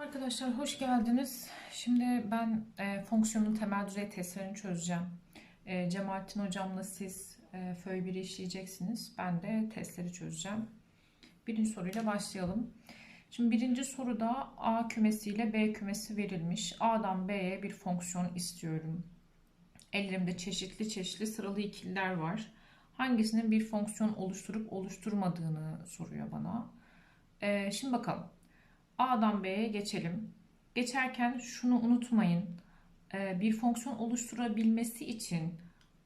Arkadaşlar hoş geldiniz. Şimdi ben e, fonksiyonun temel düzey testlerini çözeceğim. E, Cemalettin hocamla siz e, föy 1'i işleyeceksiniz. Ben de testleri çözeceğim. Birinci soruyla başlayalım. Şimdi birinci soruda A kümesi ile B kümesi verilmiş. A'dan B'ye bir fonksiyon istiyorum. Ellerimde çeşitli çeşitli sıralı ikililer var. Hangisinin bir fonksiyon oluşturup oluşturmadığını soruyor bana. E, şimdi bakalım. A'dan B'ye geçelim. Geçerken şunu unutmayın. Ee, Bir fonksiyon oluşturabilmesi için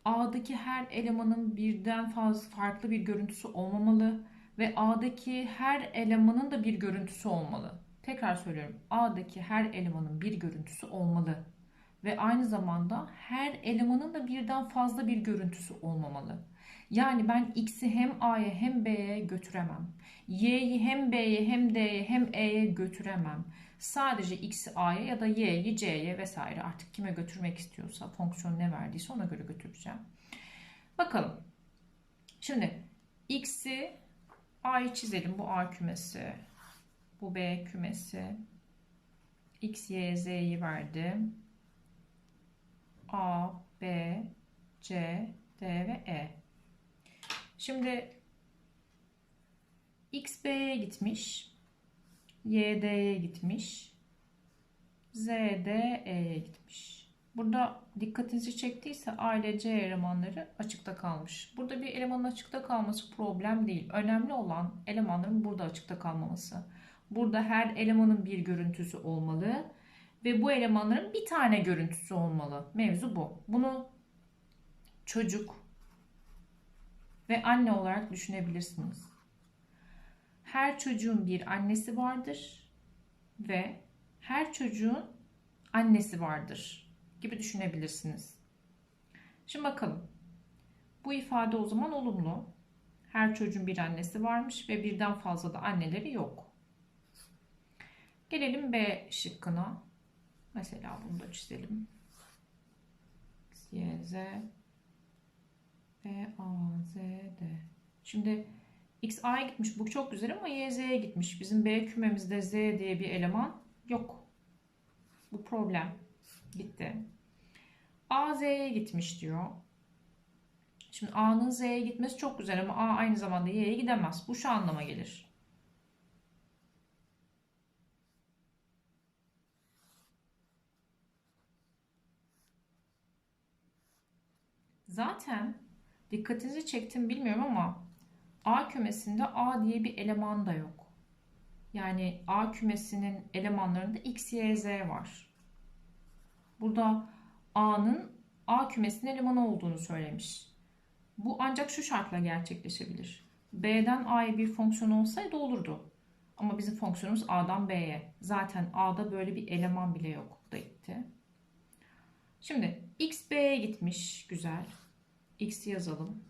A'daki her elemanın birden fazla farklı bir görüntüsü olmamalı ve A'daki her elemanın da bir görüntüsü olmalı. Tekrar söylüyorum. A'daki her elemanın bir görüntüsü olmalı ve aynı zamanda her elemanın da birden fazla bir görüntüsü olmamalı. Yani ben x'i hem A'ya hem B'ye götüremem. Y'yi hem B'ye hem D'ye hem E'ye götüremem. Sadece x'i A'ya ya da Y'yi C'ye vesaire artık kime götürmek istiyorsa fonksiyon ne verdiyse ona göre götüreceğim. Bakalım. Şimdi x'i A'yı çizelim. Bu A kümesi. Bu B kümesi. X, Y, Z'yi verdi. A, B, C, D ve E. Şimdi X B'ye gitmiş. Y D'ye gitmiş. Z D E'ye gitmiş. Burada dikkatinizi çektiyse A ile C elemanları açıkta kalmış. Burada bir elemanın açıkta kalması problem değil. Önemli olan elemanların burada açıkta kalmaması. Burada her elemanın bir görüntüsü olmalı ve bu elemanların bir tane görüntüsü olmalı. Mevzu bu. Bunu çocuk ve anne olarak düşünebilirsiniz. Her çocuğun bir annesi vardır ve her çocuğun annesi vardır gibi düşünebilirsiniz. Şimdi bakalım. Bu ifade o zaman olumlu. Her çocuğun bir annesi varmış ve birden fazla da anneleri yok. Gelelim B şıkkına. Mesela bunu da çizelim. Y, Z, B, A, Z, D. Şimdi X, A'ya gitmiş. Bu çok güzel ama Y, Z'ye gitmiş. Bizim B kümemizde Z diye bir eleman yok. Bu problem. Gitti. A, Z'ye gitmiş diyor. Şimdi A'nın Z'ye gitmesi çok güzel ama A aynı zamanda Y'ye gidemez. Bu şu anlama gelir. Zaten dikkatinizi çektim bilmiyorum ama A kümesinde A diye bir eleman da yok. Yani A kümesinin elemanlarında X, Y, Z var. Burada A'nın A kümesinin elemanı olduğunu söylemiş. Bu ancak şu şartla gerçekleşebilir. B'den A'ya bir fonksiyon olsaydı olurdu. Ama bizim fonksiyonumuz A'dan B'ye. Zaten A'da böyle bir eleman bile yok. Bu da gitti. Şimdi X B'ye gitmiş. Güzel. X'i yazalım.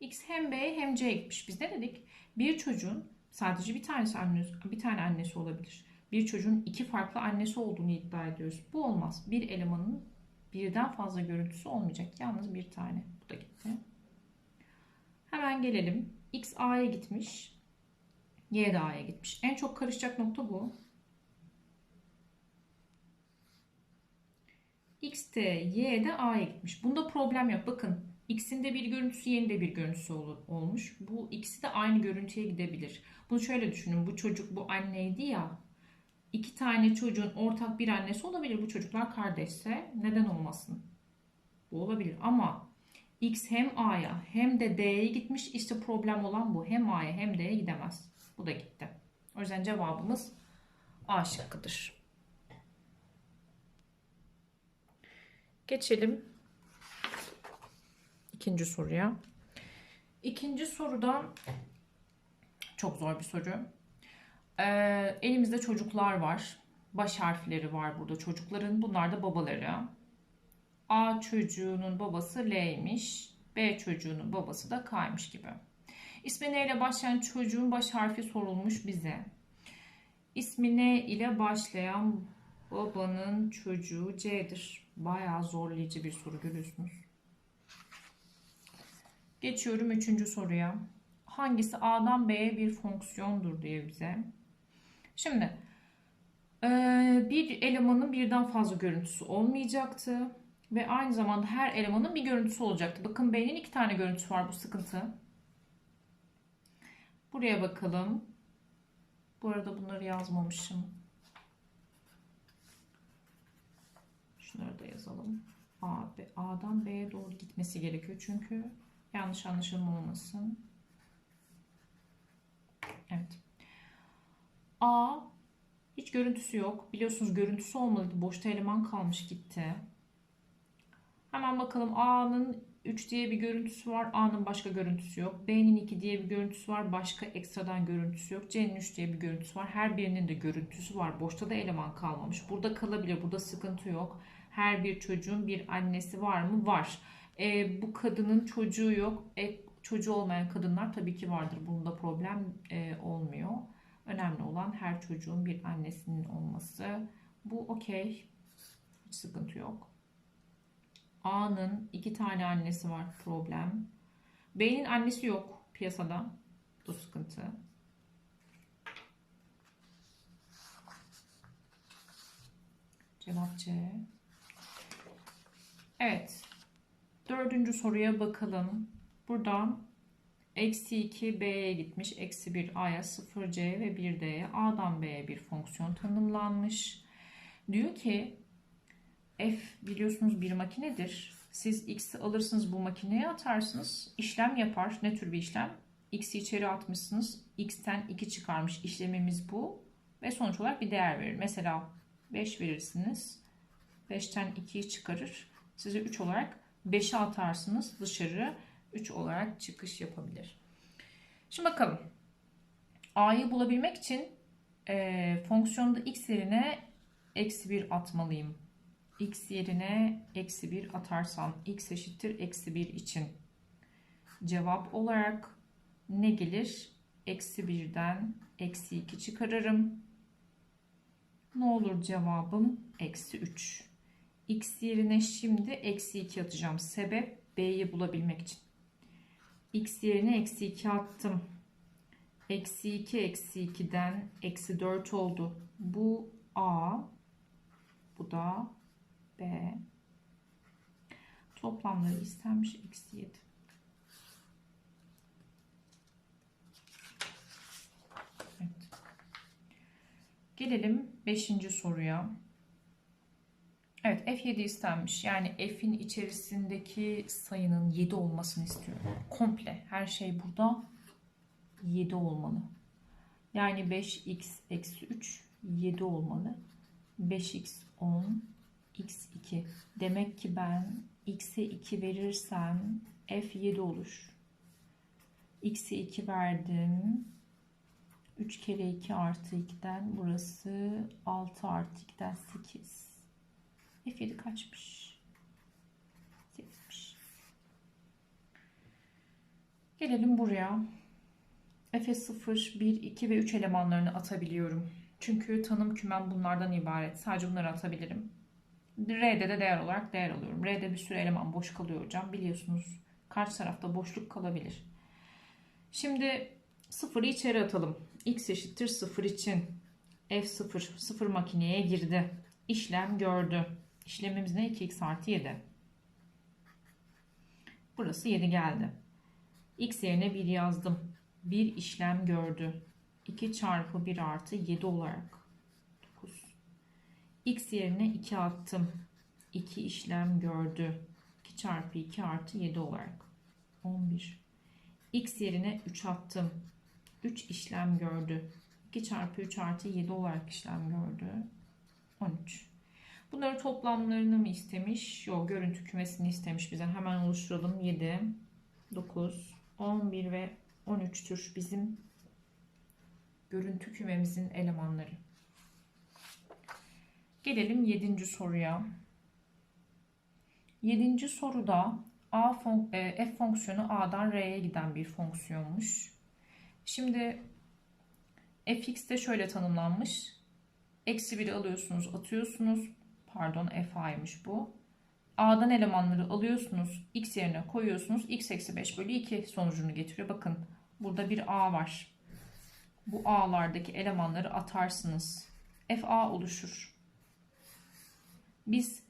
X hem B'ye hem C'ye gitmiş. Biz ne dedik? Bir çocuğun sadece bir tanesi annesi, bir tane annesi olabilir. Bir çocuğun iki farklı annesi olduğunu iddia ediyoruz. Bu olmaz. Bir elemanın birden fazla görüntüsü olmayacak. Yalnız bir tane. Bu da gitti. Hemen gelelim. X A'ya gitmiş. Y de A'ya gitmiş. En çok karışacak nokta bu. X de Y de A'ya gitmiş. Bunda problem yok. Bakın X'in de bir görüntüsü Y'nin de bir görüntüsü olmuş. Bu ikisi de aynı görüntüye gidebilir. Bunu şöyle düşünün. Bu çocuk bu anneydi ya. İki tane çocuğun ortak bir annesi olabilir. Bu çocuklar kardeşse neden olmasın? Bu olabilir ama X hem A'ya hem de D'ye gitmiş. İşte problem olan bu. Hem A'ya hem D'ye gidemez. Bu da gitti. O yüzden cevabımız A şıkkıdır. Geçelim ikinci soruya. İkinci soruda çok zor bir soru. Ee, elimizde çocuklar var. Baş harfleri var burada çocukların. Bunlar da babaları. A çocuğunun babası L'ymiş. B çocuğunun babası da K'ymış gibi. İsmi N ile başlayan çocuğun baş harfi sorulmuş bize. İsmi N ile başlayan babanın çocuğu C'dir. Bayağı zorlayıcı bir soru görüyorsunuz. Geçiyorum üçüncü soruya. hangisi A'dan B'ye bir fonksiyondur diye bize. Şimdi eee, bir elemanın birden fazla görüntüsü olmayacaktı. Ve aynı zamanda her elemanın bir görüntüsü olacaktı. Bakın B'nin iki tane görüntüsü var bu sıkıntı. Buraya bakalım. Bu arada bunları yazmamışım. Şunları da yazalım. A, A'dan B'ye doğru gitmesi gerekiyor. Çünkü yanlış anlaşılma olmasın. Evet. A hiç görüntüsü yok. Biliyorsunuz görüntüsü olmalıydı. Boşta eleman kalmış gitti. Hemen bakalım A'nın 3 diye bir görüntüsü var. A'nın başka görüntüsü yok. B'nin 2 diye bir görüntüsü var. Başka ekstradan görüntüsü yok. C'nin 3 diye bir görüntüsü var. Her birinin de görüntüsü var. Boşta da eleman kalmamış. Burada kalabilir. Burada sıkıntı yok. Her bir çocuğun bir annesi var mı? Var. E, bu kadının çocuğu yok. E, çocuğu olmayan kadınlar tabii ki vardır. Bunda problem e, olmuyor. Önemli olan her çocuğun bir annesinin olması. Bu okey. Hiç sıkıntı yok. A'nın iki tane annesi var problem. B'nin annesi yok piyasada. Bu sıkıntı. Cevap C. Evet. Dördüncü soruya bakalım. Buradan eksi 2 B'ye gitmiş. Eksi 1 A'ya 0 C ve 1 D'ye A'dan B'ye bir fonksiyon tanımlanmış. Diyor ki F biliyorsunuz bir makinedir. Siz X'i alırsınız bu makineye atarsınız. işlem yapar. Ne tür bir işlem? X'i içeri atmışsınız. X'ten 2 çıkarmış. İşlemimiz bu. Ve sonuç olarak bir değer verir. Mesela 5 verirsiniz. 5'ten 2'yi çıkarır. Size 3 olarak 5'e atarsınız. Dışarı 3 olarak çıkış yapabilir. Şimdi bakalım. A'yı bulabilmek için e, fonksiyonda x yerine eksi 1 atmalıyım x yerine eksi 1 atarsam x eşittir eksi 1 için cevap olarak ne gelir? Eksi 1'den eksi 2 çıkarırım. Ne olur cevabım? Eksi 3. X yerine şimdi eksi 2 atacağım. Sebep B'yi bulabilmek için. X yerine eksi 2 attım. Eksi 2 eksi 2'den eksi 4 oldu. Bu A. Bu da B. Toplamları istenmiş eksi 7. Evet. Gelelim 5. soruya. Evet F7 istenmiş. Yani F'in içerisindeki sayının 7 olmasını istiyorum. Komple her şey burada 7 olmalı. Yani 5x eksi 3 7 olmalı. 5x 10 x2. Demek ki ben x'e 2 verirsem f7 olur. x'e 2 verdim. 3 kere 2 artı 2'den burası 6 artı 2'den 8. F7 kaçmış? 8'miş. Gelelim buraya. F'e 0, 1, 2 ve 3 elemanlarını atabiliyorum. Çünkü tanım kümem bunlardan ibaret. Sadece bunları atabilirim. R'de de değer olarak değer alıyorum. R'de bir sürü eleman boş kalıyor hocam. Biliyorsunuz karşı tarafta boşluk kalabilir. Şimdi sıfırı içeri atalım. X eşittir 0 için F0 sıfır makineye girdi. İşlem gördü. İşlemimiz ne? 2x artı 7. Burası 7 geldi. X yerine 1 yazdım. 1 işlem gördü. 2 çarpı 1 artı 7 olarak x yerine 2 attım. 2 işlem gördü. 2 çarpı 2 artı 7 olarak. 11. x yerine 3 attım. 3 işlem gördü. 2 çarpı 3 artı 7 olarak işlem gördü. 13. Bunları toplamlarını mı istemiş? Yok görüntü kümesini istemiş bize. Hemen oluşturalım. 7, 9, 11 ve 13'tür bizim görüntü kümemizin elemanları. Gelelim 7. soruya. 7. soruda A fon e, f fonksiyonu A'dan R'ye giden bir fonksiyonmuş. Şimdi fx de şöyle tanımlanmış. Eksi 1'i alıyorsunuz, atıyorsunuz. Pardon f a'ymış bu. A'dan elemanları alıyorsunuz. X yerine koyuyorsunuz. X eksi 5 bölü 2 sonucunu getiriyor. Bakın Burada bir A var. Bu A'lardaki elemanları atarsınız. FA oluşur. Biz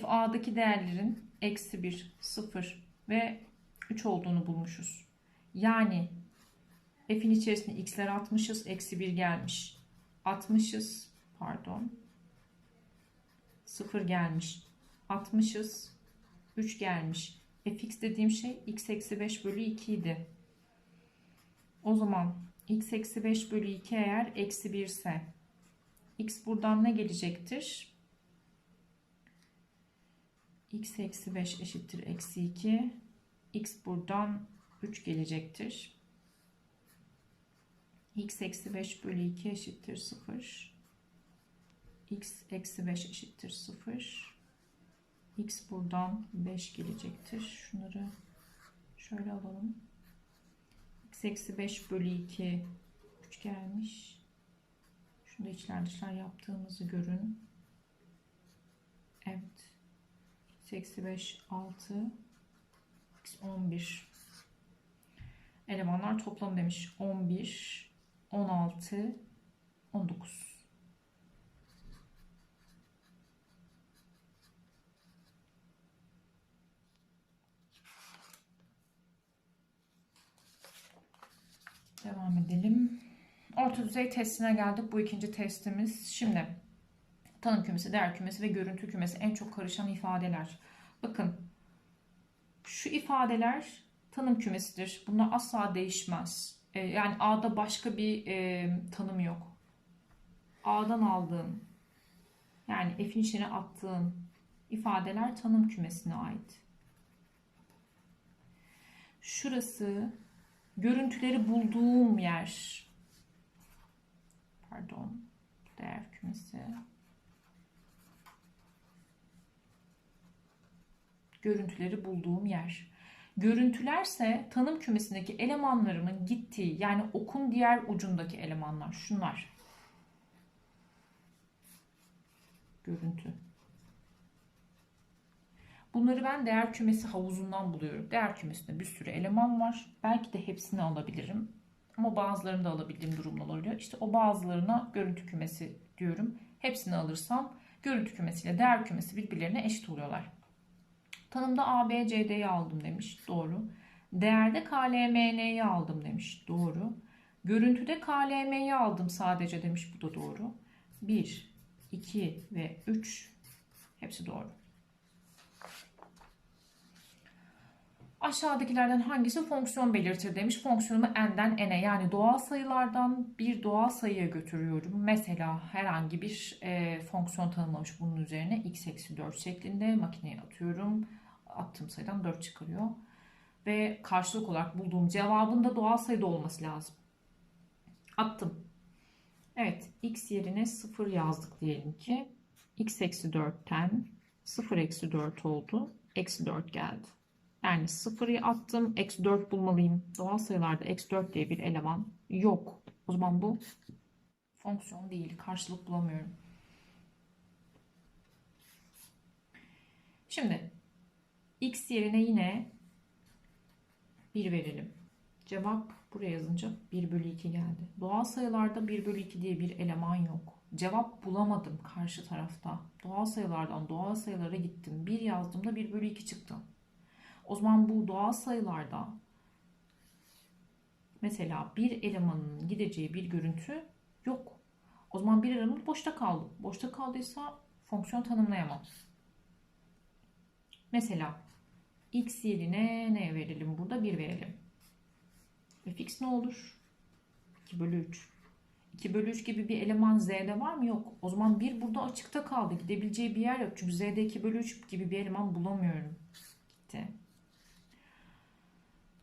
FA'daki değerlerin eksi 1, 0 ve 3 olduğunu bulmuşuz. Yani F'in içerisine x'ler atmışız. Eksi 1 gelmiş. Atmışız. Pardon. 0 gelmiş. Atmışız. 3 gelmiş. Fx dediğim şey x eksi 5 bölü 2 idi. O zaman x eksi 5 bölü 2 eğer eksi 1 ise x buradan ne gelecektir? x eksi 5 eşittir eksi 2. x buradan 3 gelecektir. x eksi 5 bölü 2 eşittir 0. x eksi 5 eşittir 0. x buradan 5 gelecektir. Şunları şöyle alalım. x eksi 5 bölü 2 3 gelmiş. Şunu içler dışlar yaptığımızı görün. Evet. x eksi 5 6 x 11 elemanlar toplam demiş 11 16 19 Devam edelim. Orta düzey testine geldik. Bu ikinci testimiz. Şimdi tanım kümesi, değer kümesi ve görüntü kümesi en çok karışan ifadeler. Bakın şu ifadeler tanım kümesidir. Bunlar asla değişmez. Ee, yani A'da başka bir e, tanım yok. A'dan aldığın yani F'in içine attığın ifadeler tanım kümesine ait. Şurası görüntüleri bulduğum yer. Pardon. Değer kümesi. Görüntüleri bulduğum yer. Görüntülerse tanım kümesindeki elemanlarımın gittiği yani okun diğer ucundaki elemanlar. Şunlar. Görüntü. Bunları ben değer kümesi havuzundan buluyorum. Değer kümesinde bir sürü eleman var. Belki de hepsini alabilirim. Ama bazılarını da alabildiğim durumlar oluyor. İşte o bazılarına görüntü kümesi diyorum. Hepsini alırsam görüntü kümesiyle değer kümesi birbirlerine eşit oluyorlar. Tanımda A, B, C, D'yi aldım demiş. Doğru. Değerde K, L, M, N'yi aldım demiş. Doğru. Görüntüde K, L, M'yi aldım sadece demiş. Bu da doğru. 1, 2 ve 3 hepsi doğru. Aşağıdakilerden hangisi fonksiyon belirtir demiş. Fonksiyonumu n'den n'e yani doğal sayılardan bir doğal sayıya götürüyorum. Mesela herhangi bir e, fonksiyon tanımlamış bunun üzerine x eksi 4 şeklinde makineye atıyorum. Attığım sayıdan 4 çıkarıyor. Ve karşılık olarak bulduğum cevabın da doğal sayıda olması lazım. Attım. Evet x yerine 0 yazdık diyelim ki. x eksi 4'ten 0 eksi 4 oldu. Eksi 4 geldi. Yani 0'ı attım. Eksi 4 bulmalıyım. Doğal sayılarda eksi 4 diye bir eleman yok. O zaman bu fonksiyon değil. Karşılık bulamıyorum. Şimdi x yerine yine 1 verelim. Cevap buraya yazınca 1 bölü 2 geldi. Doğal sayılarda 1 bölü 2 diye bir eleman yok. Cevap bulamadım karşı tarafta. Doğal sayılardan doğal sayılara gittim. 1 yazdığımda 1 bölü 2 çıktı. O zaman bu doğal sayılarda mesela bir elemanın gideceği bir görüntü yok. O zaman bir eleman boşta kaldı. Boşta kaldıysa fonksiyon tanımlayamam. Mesela x yerine ne verelim burada? 1 verelim. fx ne olur? 2 bölü 3. 2 bölü 3 gibi bir eleman z'de var mı? Yok. O zaman 1 burada açıkta kaldı. Gidebileceği bir yer yok. Çünkü z'de 2 bölü 3 gibi bir eleman bulamıyorum. Gitti.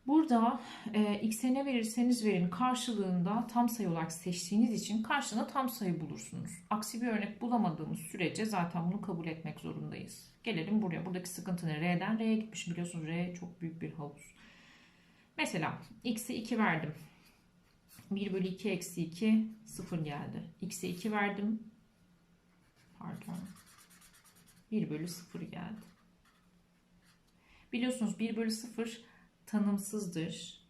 Burada e, x'e ne verirseniz verin karşılığında tam sayı olarak seçtiğiniz için karşılığında tam sayı bulursunuz. Aksi bir örnek bulamadığımız sürece zaten bunu kabul etmek zorundayız. Gelelim buraya. Buradaki sıkıntı ne? R'den R'ye gitmiş. Biliyorsunuz R çok büyük bir havuz. Mesela x'e 2 verdim. 1 bölü 2 eksi 2 0 geldi. X'e 2 verdim. Pardon. 1 bölü 0 geldi. Biliyorsunuz 1 bölü 0 tanımsızdır.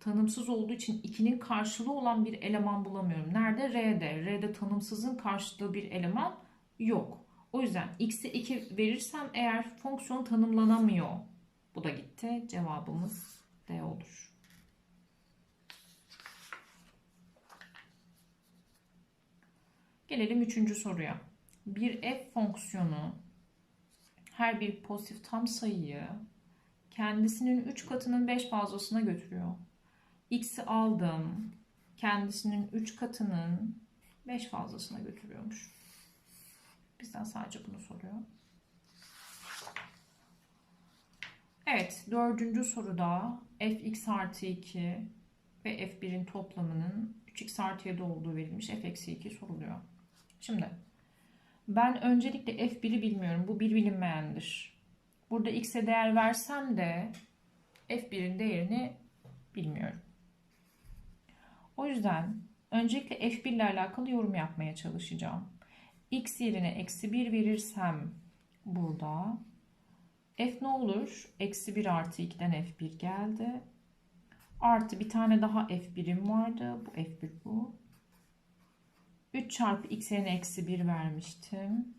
tanımsız olduğu için 2'nin karşılığı olan bir eleman bulamıyorum. Nerede? R'de. R'de tanımsızın karşılığı bir eleman yok. O yüzden x'e 2 verirsem eğer fonksiyon tanımlanamıyor. Bu da gitti. Cevabımız D olur. Gelelim üçüncü soruya. Bir f fonksiyonu her bir pozitif tam sayıyı kendisinin 3 katının 5 fazlasına götürüyor. X'i aldım. Kendisinin 3 katının 5 fazlasına götürüyormuş. Bizden sadece bunu soruyor. Evet, dördüncü soruda fx artı 2 ve f1'in toplamının 3x artı 7 olduğu verilmiş. f eksi 2 soruluyor. Şimdi ben öncelikle f1'i bilmiyorum. Bu bir bilinmeyendir. Burada x'e değer versem de f1'in değerini bilmiyorum. O yüzden öncelikle f1 ile alakalı yorum yapmaya çalışacağım. x yerine eksi 1 verirsem burada f ne olur? Eksi 1 artı 2'den f1 geldi. Artı bir tane daha f1'im vardı. Bu f1 bu. 3 çarpı x yerine eksi 1 vermiştim.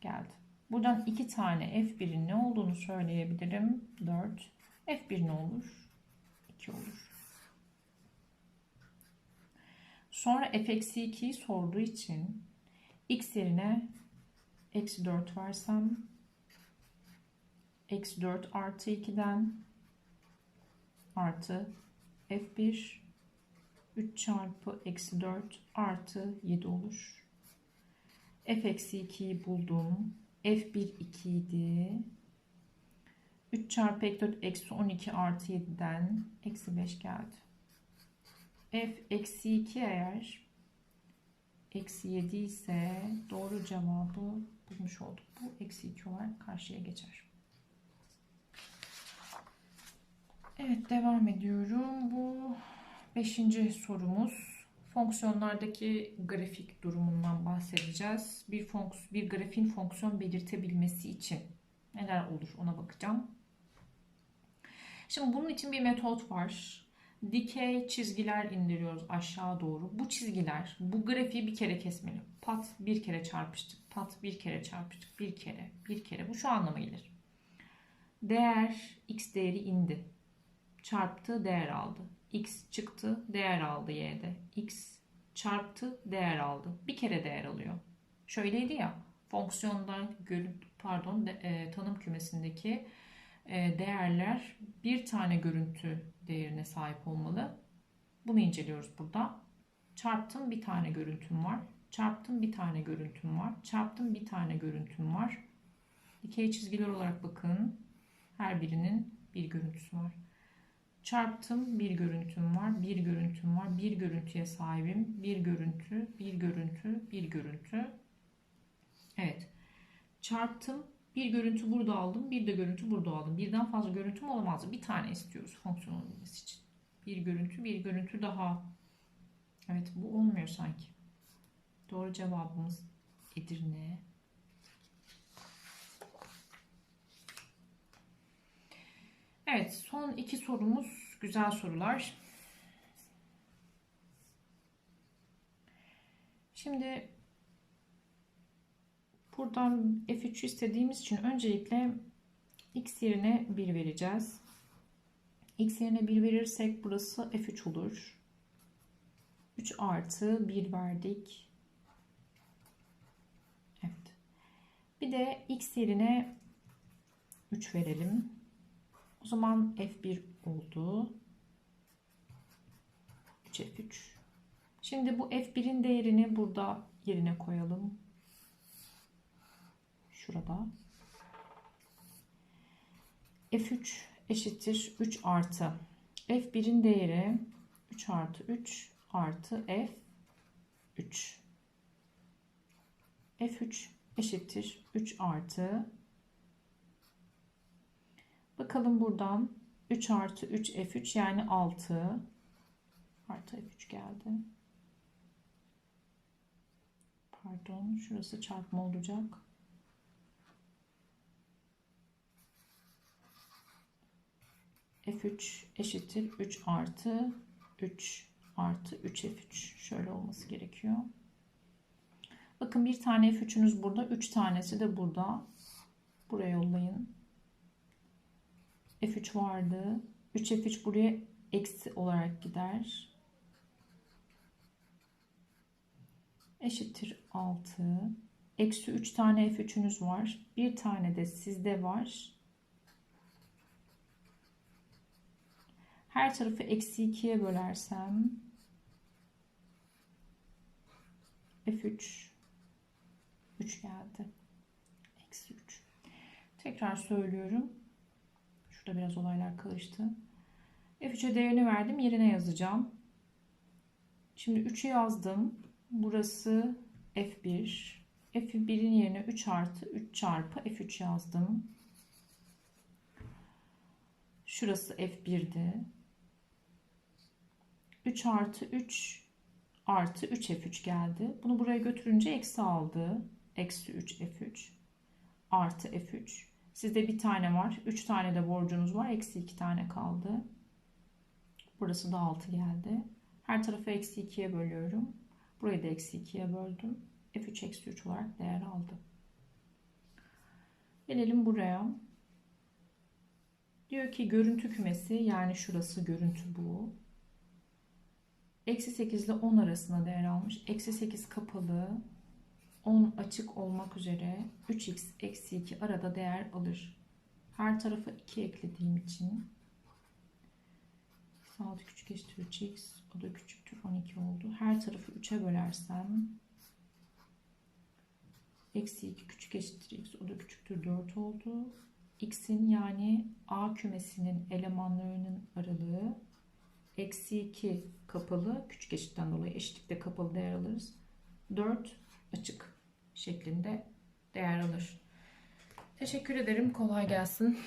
Geldi. Buradan 2 tane f1'in ne olduğunu söyleyebilirim. 4. f1 ne olur? 2 olur. Sonra f eksi 2'yi sorduğu için x yerine eksi 4 versem eksi 4 artı 2'den artı f1 3 çarpı eksi 4 artı 7 olur. f eksi 2'yi buldum. F1 2 idi. 3 çarpı eksi 4 eksi 12 artı 7'den eksi 5 geldi. f eksi 2 eğer eksi 7 ise doğru cevabı bulmuş olduk. Bu eksi 2 olarak karşıya geçer. Evet devam ediyorum. Bu beşinci sorumuz. Fonksiyonlardaki grafik durumundan bahsedeceğiz. Bir, fonks bir grafiğin fonksiyon belirtebilmesi için neler olur ona bakacağım. Şimdi bunun için bir metot var. Dikey çizgiler indiriyoruz aşağı doğru. Bu çizgiler bu grafiği bir kere kesmeli. Pat bir kere çarpıştık. Pat bir kere çarpıştık. Bir kere, bir kere. Bu şu anlama gelir. Değer x değeri indi çarptı değer aldı. X çıktı değer aldı y'de. X çarptı değer aldı. Bir kere değer alıyor. Şöyleydi ya fonksiyondan pardon de, e, tanım kümesindeki e, değerler bir tane görüntü değerine sahip olmalı. Bunu inceliyoruz burada. Çarptım bir tane görüntüm var. Çarptım bir tane görüntüm var. Çarptım bir tane görüntüm var. Dikey çizgiler olarak bakın. Her birinin bir görüntüsü var. Çarptım bir görüntüm var, bir görüntüm var, bir görüntüye sahibim, bir görüntü, bir görüntü, bir görüntü. Evet. Çarptım bir görüntü burada aldım, bir de görüntü burada aldım. Birden fazla görüntüm olamaz. Bir tane istiyoruz fonksiyon olabilmesi için. Bir görüntü, bir görüntü daha. Evet bu olmuyor sanki. Doğru cevabımız Edirne. Evet, son iki sorumuz güzel sorular. Şimdi buradan F3 istediğimiz için öncelikle x yerine 1 vereceğiz. x yerine 1 verirsek burası F3 olur. 3 artı 1 verdik. Evet. Bir de x yerine 3 verelim. O zaman F1 oldu. 3 F3. Şimdi bu F1'in değerini burada yerine koyalım. Şurada. F3 eşittir 3 artı. F1'in değeri 3 artı 3 artı F3. F3 eşittir 3 artı Bakalım buradan 3 artı 3 F3 yani 6 artı F3 geldi. Pardon şurası çarpma olacak. F3 eşittir 3 artı 3 artı 3 F3. Şöyle olması gerekiyor. Bakın bir tane F3'ünüz burada. 3 tanesi de burada. Buraya yollayın. F3 vardı. 3 F3 buraya eksi olarak gider. Eşittir 6. Eksi 3 tane F3'ünüz var. Bir tane de sizde var. Her tarafı eksi 2'ye bölersem F3 3 geldi. Eksi 3. Tekrar söylüyorum. Şurada biraz olaylar karıştı. F3'e değerini verdim. Yerine yazacağım. Şimdi 3'ü yazdım. Burası F1. F1'in yerine 3 artı 3 çarpı F3 yazdım. Şurası F1'di. 3 artı 3 artı 3 F3 geldi. Bunu buraya götürünce eksi aldı. Eksi 3 F3 artı F3. Sizde bir tane var. 3 tane de borcunuz var. Eksi 2 tane kaldı. Burası da 6 geldi. Her tarafı eksi 2'ye bölüyorum. Burayı da eksi 2'ye böldüm. F3 eksi 3 olarak değer aldı. Gelelim buraya. Diyor ki görüntü kümesi yani şurası görüntü bu. Eksi 8 ile 10 arasında değer almış. Eksi 8 kapalı. 10 açık olmak üzere 3x eksi 2 arada değer alır. Her tarafa 2 eklediğim için 6 küçük eşittir 3x o da küçüktür 12 oldu. Her tarafı 3'e bölersem eksi 2 küçük eşittir x o da küçüktür 4 oldu. x'in yani a kümesinin elemanlarının aralığı eksi 2 kapalı küçük eşitten dolayı eşitlikte kapalı değer alırız. 4 açık şeklinde değer alır. Teşekkür ederim. Kolay gelsin.